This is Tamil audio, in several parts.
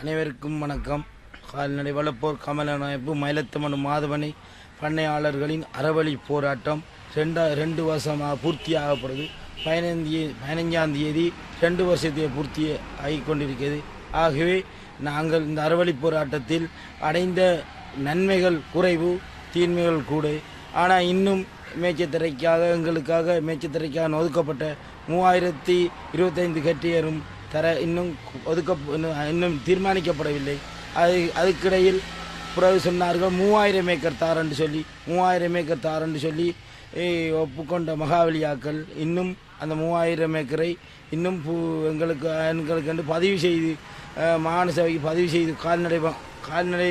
அனைவருக்கும் வணக்கம். கால்நடை வளர்ப்போர் கமலநாயப்பு மயிலத்தமனு மாதவனை பண்ணையாளர்களின் அறவழி போராட்டம் ரெண்டா ரெண்டு வருஷமாக பூர்த்தியாகப்படுது. பதினைந்து பதினைஞ்சாம் தேதி ரெண்டு வருஷத்தை பூர்த்தி ஆகி கொண்டிருக்கிறது ஆகவே நாங்கள் இந்த அறவழி போராட்டத்தில் அடைந்த நன்மைகள் குறைவு தீன்மைகள் கூட. ஆனால் இன்னும் மேய்ச்சத்திரைக்காக எங்களுக்காக மேய்ச்சத்திரைக்காக ஒதுக்கப்பட்ட மூவாயிரத்தி இருபத்தைந்து கட்டியரும் தர இன்னும் ஒதுக்க இன்னும் தீர்மானிக்கப்படவில்லை. அது அதுக்கிடையில் பிறகு சொன்னார்கள் மூவாயிரம் ஏக்கர் தாரன்னு சொல்லி மூவாயிரம் ஏக்கர் தாரன்னு சொல்லி ஒப்புக்கொண்ட மகாவலியாக்கள் இன்னும் அந்த மூவாயிரம் ஏக்கரை இன்னும் பூ எங்களுக்கு எங்களுக்கு வந்து பதிவு செய்து மாகாண சபைக்கு பதிவு செய்து கால்நடை வ- கால்நடை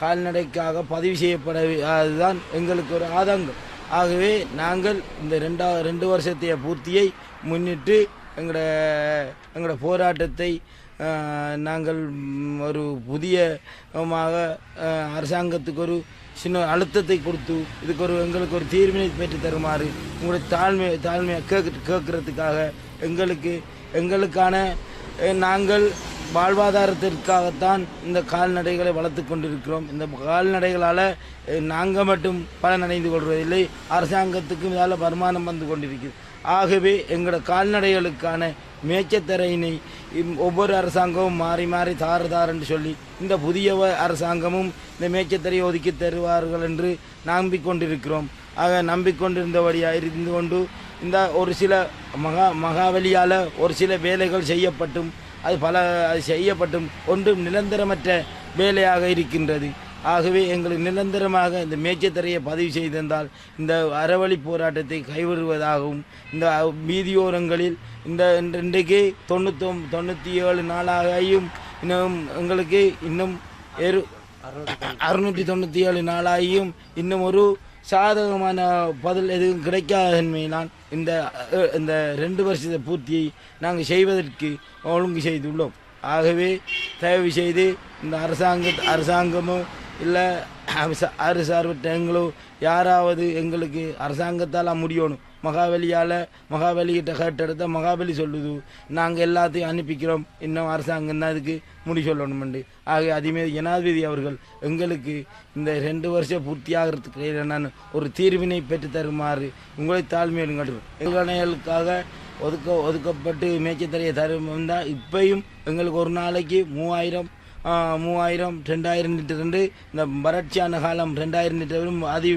கால்நடைக்காக பதிவு செய்யப்பட அதுதான் எங்களுக்கு ஒரு ஆதங்கம். ஆகவே நாங்கள் இந்த ரெண்டா ரெண்டு வருஷத்தைய பூர்த்தியை முன்னிட்டு எங்களோட எங்களோட போராட்டத்தை நாங்கள் ஒரு புதிய அரசாங்கத்துக்கு ஒரு சின்ன அழுத்தத்தை கொடுத்து இதுக்கு ஒரு எங்களுக்கு ஒரு தீர்வினை பெற்று தருமாறு உங்களுடைய தாழ்மை தாழ்மையை கேட்க கேட்கறதுக்காக எங்களுக்கு எங்களுக்கான நாங்கள் வாழ்வாதாரத்திற்காகத்தான் இந்த கால்நடைகளை வளர்த்து கொண்டிருக்கிறோம். இந்த கால்நடைகளால் நாங்கள் மட்டும் பலனடைந்து கொள்வதில்லை அரசாங்கத்துக்கும் இதால் வருமானம் வந்து கொண்டிருக்கிறது ஆகவே எங்களோட கால்நடைகளுக்கான மேய்ச்சத்தரையினை இம் ஒவ்வொரு அரசாங்கமும் மாறி மாறி தாறு தாருன்னு சொல்லி இந்த புதிய அரசாங்கமும் இந்த மேய்ச்சத்தரையை ஒதுக்கி தருவார்கள் என்று நம்பிக்கொண்டிருக்கிறோம். ஆக நம்பிக்கொண்டிருந்தபடியாக இருந்து கொண்டு இந்த ஒரு சில மகா மகாவலியால் ஒரு சில வேலைகள் செய்யப்பட்டும். அது பல அது செய்யப்பட்டும். ஒன்றும் நிரந்தரமற்ற வேலையாக இருக்கின்றது. ஆகவே எங்களுக்கு நிரந்தரமாக இந்த மேச்சத்தரையை பதிவு செய்திருந்தால் இந்த அறவழி போராட்டத்தை கைவிடுவதாகவும் இந்த வீதியோரங்களில் இந்த இன்றைக்கு தொண்ணூத்தொம் தொண்ணூற்றி ஏழு நாளாகியும் இன்னும் எங்களுக்கு இன்னும் எரு அறுநூற்றி தொண்ணூற்றி ஏழு நாளாகியும் இன்னும் ஒரு சாதகமான பதில் எதுவும் கிடைக்காதன்மையினால் இந்த இந்த ரெண்டு வருஷத்தை பூர்த்தியை நாங்கள் செய்வதற்கு ஒழுங்கு செய்துள்ளோம். ஆகவே தயவு செய்து இந்த அரசாங்க அரசாங்கமும் இல்லை அரசார்பற்ற எங்களோ யாராவது எங்களுக்கு அரசாங்கத்தால் முடியணும். மகாபலியால் மகாவலிகிட்ட கேட்டெடுத்த மகாபலி சொல்லுது. நாங்கள் எல்லாத்தையும் அனுப்பிக்கிறோம். இன்னும் அரசாங்கம் தான் அதுக்கு முடி சொல்லணுமெண்டு. ஆக அதேமாரி ஜனாதிபதி அவர்கள் எங்களுக்கு இந்த ரெண்டு வருஷம் பூர்த்தியாகிறதுக்கு நான் ஒரு தீர்வினை பெற்று தருமாறு உங்களை தாழ்மையோடு கட்டுறோம் எங்களுக்காக ஒதுக்க ஒதுக்கப்பட்டு மேய்ச்சத்தரையை தரும் தான் இப்பையும் எங்களுக்கு ஒரு நாளைக்கு மூவாயிரம் மூவாயிரம் ரெண்டாயிரம் லிட்டர் ரெண்டு இந்த வறட்சியான காலம் ரெண்டாயிரம் லிட்டரும் அதி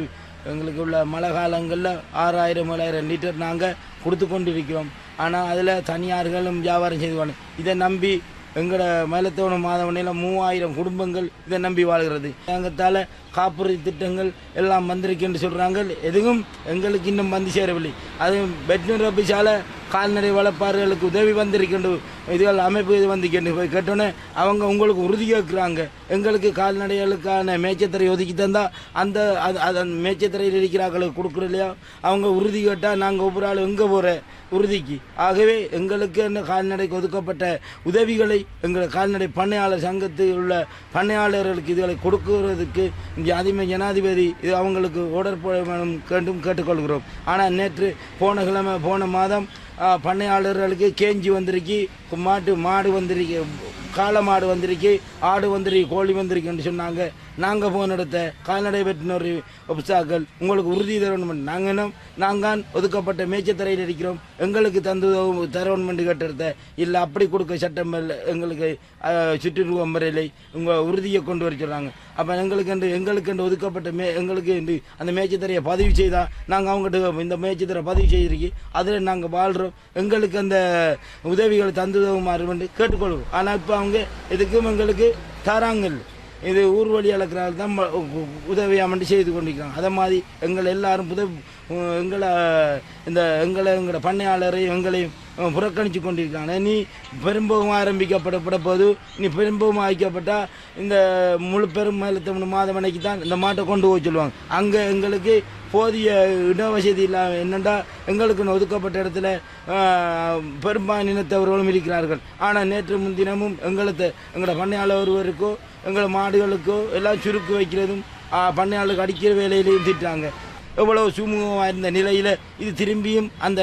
எங்களுக்கு உள்ள மழை காலங்களில் ஆறாயிரம் ஏழாயிரம் லிட்டர் நாங்கள் கொடுத்து கொண்டு இருக்கிறோம் ஆனால் அதில் தனியார்களும் வியாபாரம் செய்துவாங்க. இதை நம்பி எங்களோட மேலத்தோண மாதவனையில் மூவாயிரம் குடும்பங்கள் இதை நம்பி வாழ்கிறது. எங்கத்தால் காப்புறுதி திட்டங்கள் எல்லாம் வந்திருக்குன்னு சொல்கிறாங்க எதுவும் எங்களுக்கு இன்னும் வந்து சேரவில்லை. அது வெட்டினரி ஆஃபீஸால் கால்நடை வளர்ப்பார்களுக்கு உதவி வந்திருக்கின்ற இதுகள் அமைப்பு இது வந்திருக்கின்ற போய் கேட்டோன்னே அவங்க உங்களுக்கு உறுதி கேட்குறாங்க. எங்களுக்கு கால்நடைகளுக்கான மேய்ச்சத்தரை ஒதுக்கி தந்தால் அந்த அது அது அந்த மேய்ச்சத்தரையில் இருக்கிறார்களுக்கு கொடுக்குறோம் இல்லையா? அவங்க உறுதி கேட்டால் நாங்கள் ஒவ்வொரு ஆள் எங்கே போகிற உறுதிக்கு. ஆகவே எங்களுக்கு என்ன கால்நடைக்கு ஒதுக்கப்பட்ட உதவிகளை எங்கள் கால்நடை பண்ணையாளர் சங்கத்தில் உள்ள பண்ணையாளர்களுக்கு இதுகளை கொடுக்கிறதுக்கு ஜாதிமை ஜனாதிபதி இது அவங்களுக்கு ஓடர் வேணும் கேட்டும் கேட்டுக்கொள்கிறோம். ஆனால் நேற்று போன கிழமை போன மாதம் பண்ணையாளர்களுக்கு கேஞ்சி வந்திருக்கு. மாட்டு மாடு வந்திருக்கு. காளை மாடு வந்திருக்கு ஆடு வந்திருக்கு கோழி வந்திருக்குன்னு சொன்னாங்க. நாங்கள் போன இடத்த கால்நடை வெட்டினரி ஒப்சாக்கள் உங்களுக்கு உறுதி தரணும் நாங்கள் என்ன நாங்கள் ஒதுக்கப்பட்ட மேய்ச்சத்தரையில் இருக்கிறோம். எங்களுக்கு தந்து தரவன்மெண்ட் கட்டுறத இல்லை அப்படி கொடுக்க சட்டம் இல்லை. எங்களுக்கு சுற்றுருவ முறையில் உங்கள் உறுதியை கொண்டு வர சொல்கிறாங்க அப்போ எங்களுக்கு என்று எங்களுக்கு என்று ஒதுக்கப்பட்ட மே எங்களுக்கு என்று அந்த மேய்ச்சத்தரையை பதிவு செய்தால் நாங்கள் அவங்ககிட்ட இந்த மேய்ச்சத்தரை பதிவு செய்திருக்கி. அதில் நாங்கள் வாழ்கிறோம் எங்களுக்கு அந்த உதவிகளை தந்து உதவுமாறு கேட்டுக்கொள்வோம். ஆனால் இப்போ அவங்க எதுக்கும் எங்களுக்கு தராங்க இல்லை இது ஊர் வழி அளக்கிறாள் தான் ம- செய்து கொண்டிருக்காங்க. அதை மாதிரி எங்களை எல்லாரும் உதவி எங்களை இந்த எங்களை எங்களோட பண்ணையாளரையும் எங்களையும் புறக்கணித்து கொண்டிருக்காங்க. நீ பெரும்பகம் ஆரம்பிக்கப்படப்பட போது நீ பெரும்பகம் ஆக்கப்பட்டால் இந்த முழு பெரும் மேலத்தமிழ் மாதவனைக்கு தான் இந்த மாட்டை கொண்டு போய் சொல்லுவாங்க. அங்கே எங்களுக்கு போதிய இட வசதி இல்லாமல் என்னென்னா எங்களுக்கு ஒதுக்கப்பட்ட இடத்துல பெரும்பான்மையினத்தவர்களும் இருக்கிறார்கள். ஆனால் நேற்று முன்தினமும் எங்களுக்கு எங்களோட பண்ணையாளர் ஒருவருக்கோ எங்களை மாடுகளுக்கோ எல்லாம் சுருக்கு வைக்கிறதும் பண்ணையாளுக்கு அடிக்கிற வேலையிலையும் திட்டாங்க எவ்வளோ சுமூகமாக இருந்த நிலையில் இது திரும்பியும் அந்த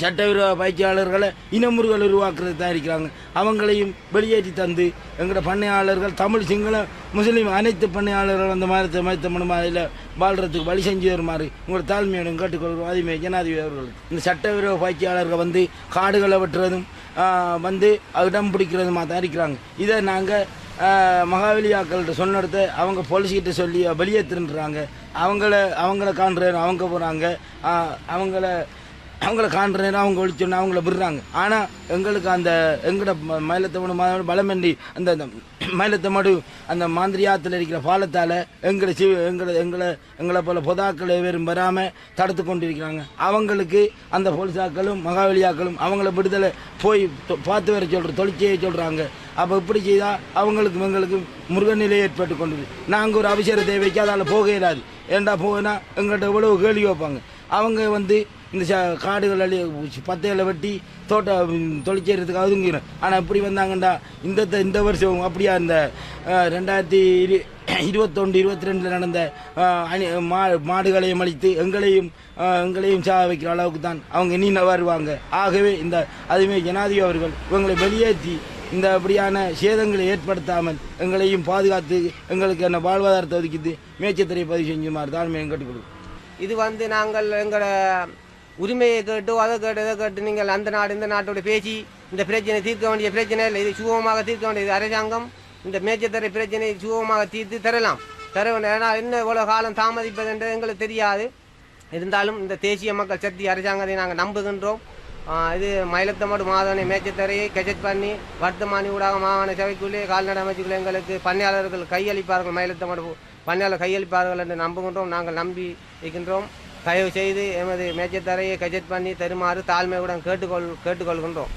சட்டவிரோத பயிற்சியாளர்களை இனமுறுகள் உருவாக்குறது தான் இருக்கிறாங்க. அவங்களையும் வெளியேற்றி தந்து எங்களோட பண்ணையாளர்கள் தமிழ் சிங்கள முஸ்லீம் அனைத்து பண்ணையாளர்கள் அந்த மாதிரி மைத்தமனு மாதிரியில் வாழ்கிறதுக்கு வழி செஞ்சு வருமாறு உங்களோட தாழ்மையோடும் கேட்டுக்கொள்கிறோம். அதுமே ஜனாதிபதி அவர்களுக்கு. இந்த சட்டவிரோத பயிற்சியாளர்கள் வந்து காடுகளை வெட்டுறதும் வந்து இடம் பிடிக்கிறதுமா தான் இருக்கிறாங்க. இதை நாங்கள் மகாவலியாக்கள்கிட்ட சொன்னடுத்து அவங்க போலீஸ்கிட்ட சொல்லி வெளியேற்றுன்றாங்க அவங்கள அவங்கள காண்றேன் அவங்க போகிறாங்க அவங்கள அவங்கள காண்றேன் அவங்க ஒழிச்சோன்னு அவங்கள விடுறாங்க. ஆனால் எங்களுக்கு அந்த எங்கட மயிலத்தமடு மா- பலமன்றி அந்த மயிலத்தமடு அந்த மாந்திரியாத்தில் இருக்கிற பாலத்தால் எங்களை சி எங்களை எங்களை எங்களை போல பொதாக்கள் வெறும் வராமல் தடுத்து கொண்டிருக்கிறாங்க. அவங்களுக்கு அந்த போலீஸாக்களும் மகாவலியாக்களும் அவங்கள விடுதலை போய் பார்த்து வர சொல்கிற தொழிற்சியை சொல்கிறாங்க அப்போ இப்படி செய்தால் அவங்களுக்கும் எங்களுக்கும் முருகநிலை ஏற்பட்டு கொண்டது. நாங்கள் ஒரு அவசர தேவைக்கு அதால் போக இயலாது ஏண்டா போனா எங்கள்கிட்ட எவ்வளவு கேள்வி வைப்பாங்க அவங்க வந்து இந்த ச காடுகள் அழி பத்தையில் வெட்டி தோட்டம் தொழிற்சேரத்துக்கு அதுங்கிறோம் ஆனால் இப்படி வந்தாங்கண்டா இந்த இந்த வருஷம் அப்படியா இந்த ரெண்டாயிரத்தி இரு இருபத்தொன்று இருபத்தி ரெண்டில் நடந்த அணி மா மாடுகளையும் அழித்து எங்களையும் எங்களையும் சாக வைக்கிற அளவுக்கு தான் அவங்க நீ வருவாங்க. ஆகவே இந்த அதுவே ஜனாதிபதி அவர்கள் இவங்களை வெளியேற்றி இந்த அப்படியான சேதங்களை ஏற்படுத்தாமல் எங்களையும் பாதுகாத்து எங்களுக்கு என்ன வாழ்வாதாரத்தை ஒதுக்கிட்டு மேய்ச்சத்திரை பதிவு செஞ்சுமாறு தான் கட்டுக்கொடுக்கும் இது வந்து நாங்கள் எங்களோட உரிமையை கேட்டு அதை கேட்டு இதை கேட்டு நீங்கள் அந்த நாடு இந்த நாட்டோட பேசி இந்த பிரச்சனை தீர்க்க வேண்டிய பிரச்சனை இல்லை. இது சுகமாக தீர்க்க வேண்டியது அரசாங்கம். இந்த மேய்ச்சத்தரை பிரச்சனையை சுகமாக தீர்த்து தரலாம். தர வேண்டும் ஏன்னா என்ன இவ்வளோ காலம் தாமதிப்பதுன்றது எங்களுக்கு தெரியாது. இருந்தாலும் இந்த தேசிய மக்கள் சக்தி அரசாங்கத்தை நாங்கள் நம்புகின்றோம். இது மயிலத்தமடு மாதவனை மேய்ச்சத்தரையை கெஜெட் பண்ணி வர்த்தமானி ஊடாக மாகாண சபைக்குள்ளே கால்நடை அமைச்சுக்குள்ளே எங்களுக்கு பணியாளர்கள் கையளிப்பார்கள் மயிலத்தமடு பணியாளர் கையளிப்பார்கள் என்று நம்புகின்றோம். நாங்கள் நம்பி இருக்கின்றோம். தயவு செய்து எமது மேய்ச்சத்தரையை கஜெட் பண்ணி தருமாறு தாழ்மையுடன் கேட்டுக்கொள் கேட்டுக்கொள்கின்றோம்.